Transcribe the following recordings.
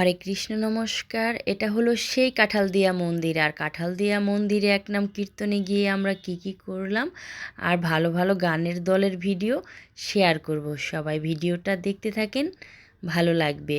হরে কৃষ্ণ নমস্কার। এটা হলো সেই কাঁঠাল দিয়া মন্দির। আর কাঁঠাল দিয়া মন্দিরে এক নাম কীর্তনে গিয়ে আমরা কি কি করলাম, আর ভালো ভালো গানের দলের ভিডিও শেয়ার করব। সবাই ভিডিওটা দেখতে থাকেন, ভালো লাগবে।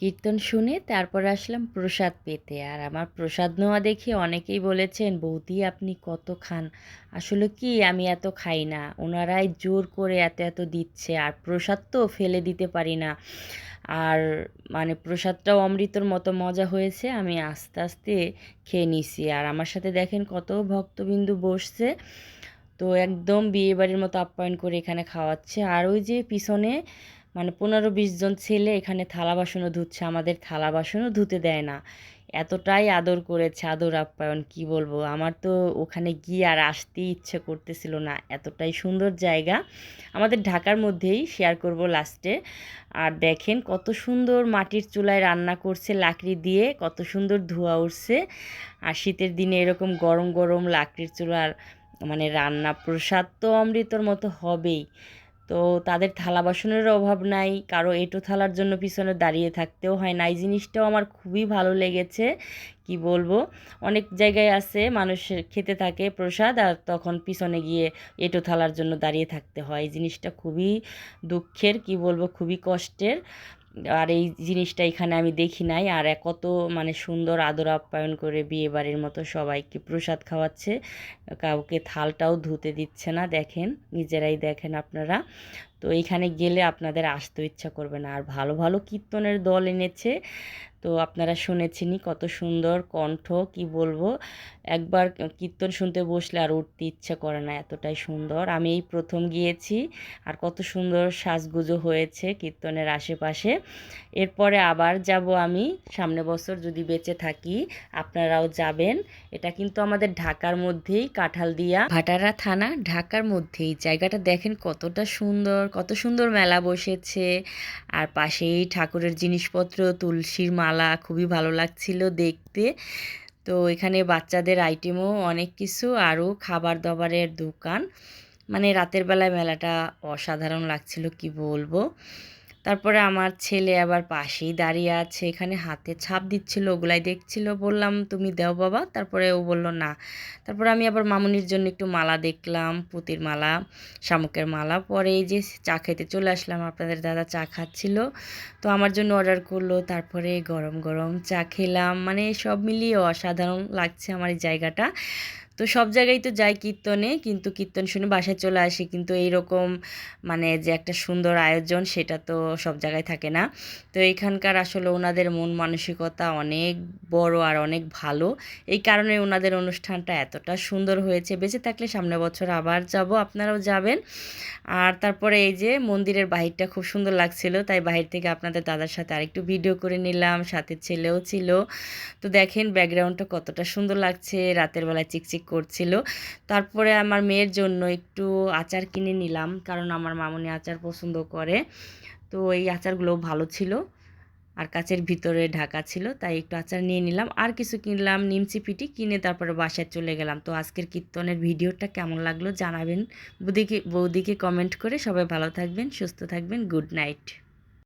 কীর্তন শুনে তারপর আসলাম প্রসাদ পেতে। আর আমার প্রসাদ নেওয়া দেখে অনেকেই বলেছেন, বৌদি, আপনি কত খান। আসলে কি আমি এত খাই না? ওনারাই জোর করে এত এত দিচ্ছে। আর প্রসাদ তো ফেলে দিতে পারি না। আর মানে প্রসাদটাও অমৃতর মতো মজা হয়েছে, আমি আস্তে আস্তে খেয়ে নিছি। আর আমার সাথে দেখেন কত ভক্তবিন্দু বসছে। তো একদম বিয়েবাড়ির মতো আপ্যায়ন করে এখানে খাওয়াচ্ছে। আর ওই যে পিছনে মানে পনেরো বিশ জন ছেলে এখানে থালা বাসনও ধুচ্ছে, আমাদের থালা বাসনও ধুতে দেয় না। এতটাই আদর করেছে, আদর আপ্যায়ন, কি বলব? আমার তো ওখানে গিয়ে আর আসতেই ইচ্ছে করতেছিল না, এতটাই সুন্দর জায়গা। আমাদের ঢাকার মধ্যেই শেয়ার করব লাস্টে আর দেখেন কত সুন্দর মাটির চুলায় রান্না করছে, লাকড়ি দিয়ে কত সুন্দর ধোয়া উঠছে। আর শীতের দিনে এরকম গরম গরম লাকড়ির চুলার মানে রান্না প্রসাদ তো অমৃতর মতো হবেই। তো তাদের থালা বাসনেরও অভাব নাই, কারও এটো থালার জন্য পিছনে দাঁড়িয়ে থাকতেও হয় না। এই জিনিসটাও আমার খুবই ভালো লেগেছে, কি বলব? অনেক জায়গায় আছে, মানুষের খেতে থাকে প্রসাদ আর তখন পিছনে গিয়ে এটো থালার জন্য দাঁড়িয়ে থাকতে হয়। এই জিনিসটা খুবই দুঃখের, কি বলব? খুবই কষ্টের। আর এই জিনিসটা এখানে আমি দেখি নাই। আর কত মানে সুন্দর আদর আপ্যায়ন করে বিয়ে বাড়ির মতো সবাইকে প্রসাদ খাওয়াচ্ছে। কাউকে থালটাও ধুতে দিচ্ছে না, দেখেন। নিজেরাই দেখেন আপনারা। তো এইখানে গেলে আপনাদের আসতে ইচ্ছা করবে না। আর ভালো ভালো কীর্তনের দল এনেছে। তো আপনারা শুনেছেনই কত সুন্দর কণ্ঠ, কি বলব? একবার কীর্তন শুনতে বসলে আর উঠতে ইচ্ছা করে না, এতটাই সুন্দর। আমি এই প্রথম গিয়েছি আর কত সুন্দর সাজগুজো হয়েছে কীর্তনের আশেপাশে। এরপরে আবার যাব আমি, সামনে বছর যদি বেঁচে থাকি, আপনারাও যাবেন। এটা কিন্তু আমাদের ঢাকার মধ্যেই কাঁঠাল দিয়া ভাটারা থানা, ঢাকার মধ্যেই। জায়গাটা দেখেন কতটা সুন্দর। কত সুন্দর মেলা বসেছে। আর পাশেই ঠাকুরের জিনিসপত্র, তুলসীর মালা খুবই ভালো লাগছিল দেখতে। তো এখানে বাচ্চাদের আইটেমও অনেক কিছু, আরও খাবার দাবারের দোকান। মানে রাতের বেলায় মেলাটা অসাধারণ লাগছিল, কি বলব? তারপরে আমার ছেলে আবার পাশেই দাঁড়িয়ে আছে, এখানে হাতে ছাপ দিচ্ছিল, ওগুলাই দেখছিল, বললাম, তুমি দেও বাবা। তারপরে ও বলল, না। তারপরে আমি আবার মামুনির জন্য একটু মালা দেখলাম, পুতির মালা, শামুকের মালা, পরে এই যে চা খেতে চলে আসলাম, আপনাদের দাদা চা খাচ্ছিল, তো আমার জন্য অর্ডার করল, তারপরে গরম গরম চা খেলাম মানে সব মিলিয়ে অসাধারণ লাগছে আমার এই জায়গাটা। তো সব জায়গায় তো যাই কীর্তনে, কিন্তু কীর্তন শুনে বাসায় চলে আসি। কিন্তু এইরকম মানে যে একটা সুন্দর আয়োজন, সেটা তো সব জায়গায় থাকে না। তো এখানকার আসলে ওনাদের মন মানসিকতা অনেক বড় আর অনেক ভালো। এই কারণে ওনাদের অনুষ্ঠানটা এতটা সুন্দর হয়েছে। বেঁচে থাকলে সামনে বছর আবার যাব, আপনারাও যাবেন। আর তারপরে এই যে মন্দিরের বাহিরটা খুব সুন্দর লাগছিল, তাই বাহির থেকে আপনাদের দাদার সাথে আরেকটু ভিডিও করে নিলাম। সাথে ছেলেও ছিল। তো দেখেন ব্যাকগ্রাউন্ডটা কতটা সুন্দর লাগছে। রাতের বেলায় চিকচিক করছিল। তারপরে আমার মেয়ের জন্য একটু আচার কিনে নিলাম, কারণ আমার মামনি আচার পছন্দ করে। তো এই আচারগুলো ভালো ছিল, আর কাচের ভিতরে ঢাকা ছিল, তাই একটু আচার নিয়ে নিলাম। আর কিছু কিনলাম, নিমচি পিটি কিনে তারপরে বাসায় চলে গেলাম। তো আজকের কীর্তনের ভিডিওটা কেমন লাগল জানাবেন, বৌদিকে বৌদিকে কমেন্ট করে সবাই ভালো থাকবেন, সুস্থ থাকবেন গুড নাইট